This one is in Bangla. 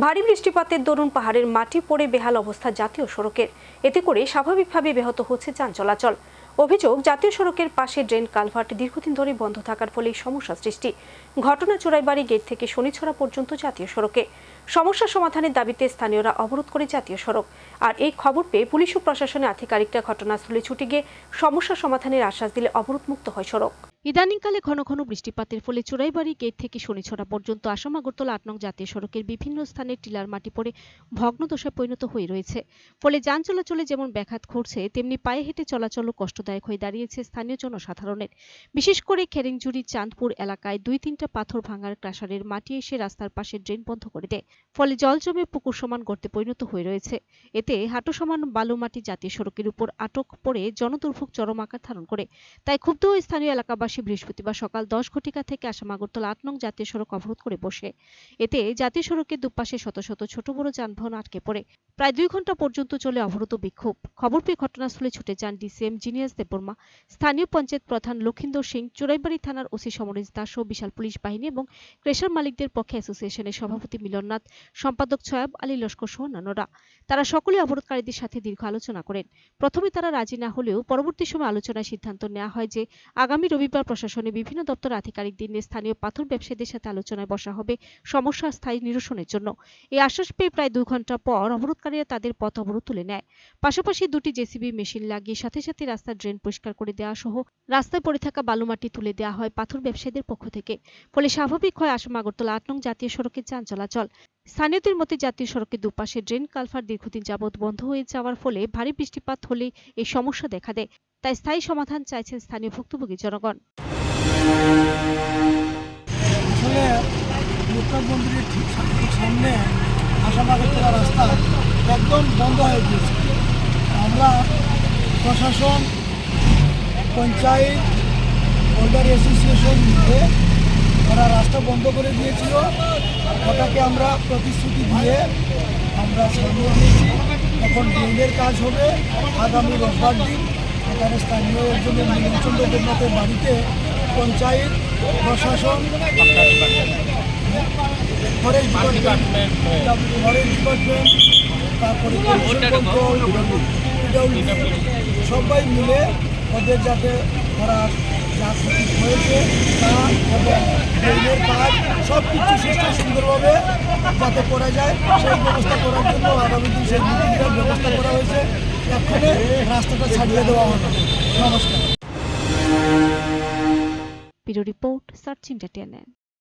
ভারী বৃষ্টিপাতের দরুন পাহাড়ের মাটি পড়ে বেহাল অবস্থা জাতীয় সড়কের। এতে করে স্বাভাবিকভাবে ব্যাহত হচ্ছে যান চলাচল। অভিযোগ, জাতীয় সড়কের পাশে ড্রেন কালভার্ট দীর্ঘদিন ধরে বন্ধ থাকার ফলে সমস্যা সৃষ্টি। ঘটনা চোরাইবাড়ি গেট থেকে শনিছড়া পর্যন্ত জাতীয় সড়কে। সমস্যা সমাধানের দাবিতে স্থানীয়রা অবরোধ করে জাতীয় সড়ক। আর এই খবর পেয়ে পুলিশ ও প্রশাসনের আধিকারিকরা ঘটনাস্থলে ছুটে গিয়ে সমস্যা সমাধানের আশ্বাস দিলে অবরোধ মুক্ত হয় সড়ক। ইদানিংকালে ঘন ঘন বৃষ্টিপাতের ফলে চোরাইবাড়ি গেট থেকে শনিছড়া পর্যন্ত আসাম আগরতলা আট নং জাতীয় সড়কের বিভিন্ন স্থানে টিলার মাটি পড়ে ভগ্নদশায় পরিণত হয়ে রয়েছে। ফলে যান চলাচলে যেমন ব্যাঘাত ঘটছে, তেমনি পায়ে হেঁটে চলাচলও কষ্টদায়ক হয়ে দাঁড়িয়েছে স্থানীয় জনসাধারণের। বিশেষ করে খেরিংজুড়ি, চাঁদপুর এলাকায় দুই তিনটা পাথর ভাঙার ক্রাশারের মাটি এসে রাস্তার পাশে ড্রেন বন্ধ করে দেয়। ফলে জল জমে পুকুর সমান গর্তে পরিণত হয়ে রয়েছে। এতে হাঁটু সমান বালু মাটি জাতীয় সড়কের উপর আটক পড়ে জনদুর্ভোগ চরম আকার ধারণ করে। তাই ক্ষুব্ধ স্থানীয় এলাকাবাসী বৃহস্পতিবার সকাল দশ ঘটিকা থেকে আসাম আগরতলা আট নং জাতীয় সড়ক অবরোধ করে বসে। এতে জাতীয় সড়কের দুপাশে শত শত ছোট বড় যানবাহন আটকে পড়ে। প্রায় দুই ঘণ্টা পর্যন্ত চলে অবরোধ বিক্ষোভ। খবর পেয়ে ঘটনাস্থলে ছুটে যান ডিসিএম জিনিয়াস দেববর্মা, স্থানীয় পঞ্চায়েত প্রধান লক্ষিন্দর সিং, চোরাইবাড়ি থানার ওসি সমরেশ দাস ও বিশাল পুলিশ বাহিনী এবং ক্রেশার মালিকদের পক্ষে অ্যাসোসিয়েশনের সভাপতি মিলননাথ সম্পাদক ছয়াব আলী লস্কর সহ অন্যান্যরা। তারা সকলে অবরোধকারীদের সাথে দীর্ঘ আলোচনা করেন। প্রথমে তারা রাজি না হলেও পরবর্তী সময় আলোচনায় সিদ্ধান্ত নেওয়া হয় যে আগামী রবিবার প্রশাসনের বিভিন্ন দপ্তর আধিকারিকদের নিয়ে স্থানীয় পাথর ব্যবসায়ীদের সাথে আলোচনায় বসা হবে সমস্যা স্থায়ী নিরসনের জন্য। এই আশ্বাস পেয়ে প্রায় দুই ঘণ্টা পর অবরোধকারীরা তাদের পথ অবরোধ তুলে নেয়। পাশাপাশি দুটি জেসিবি মেশিন লাগিয়ে সাথে সাথে রাস্তার ড্রেন পরিষ্কার করে দেওয়া সহ রাস্তায় পড়ে থাকা বালুমাটি তুলে দেওয়া হয় পাথর ব্যবসায়ীদের পক্ষ থেকে। ফলে স্বাভাবিক হয় আসাম আগরতলা আট নং জাতীয় সড়কের যান চলাচল। স্থানীয়দের মতে জাতীয় সড়কের দুপাশে ড্রেন কালভার দীর্ঘদিন যাবৎ বন্ধ হয়ে যাওয়ার ফলে ভারী বৃষ্টিপাত হলে এই সমস্যা দেখা দেয়। তাই স্থায়ী সমাধান চাইছেন স্থানীয় ভুক্তভোগী জনগণ। প্রশাসন, পঞ্চায়েত হোল্ডার অ্যাসোসিয়েশন মিলে ওরা রাস্তা বন্ধ করে দিয়েছিল। ওটাকে আমরা প্রতিশ্রুতি দিয়ে আমরা সরিয়ে দিয়েছি। এখন ড্রেনের কাজ হবে। আগামী রোববার দিন এখানে স্থানীয় একজনের নীলচন্দ্র দেবনাথের বাড়িতে পঞ্চায়েত, প্রশাসন ডিপার্টমেন্ট ডিপার্টমেন্ট, তারপরে সবাই মিলে ওদের যাতে ওরা যা হয়েছে, তা সব কিছু সুস্থ সুন্দরভাবে যাতে করা যায়, সেই ব্যবস্থা করার জন্য আগামী দিন সেই মিটিংটার ব্যবস্থা করা হয়েছে। এক্ষণে রাস্তাটা ছাড়িয়ে দেওয়া হবে। নমস্কার। Report, search entertainment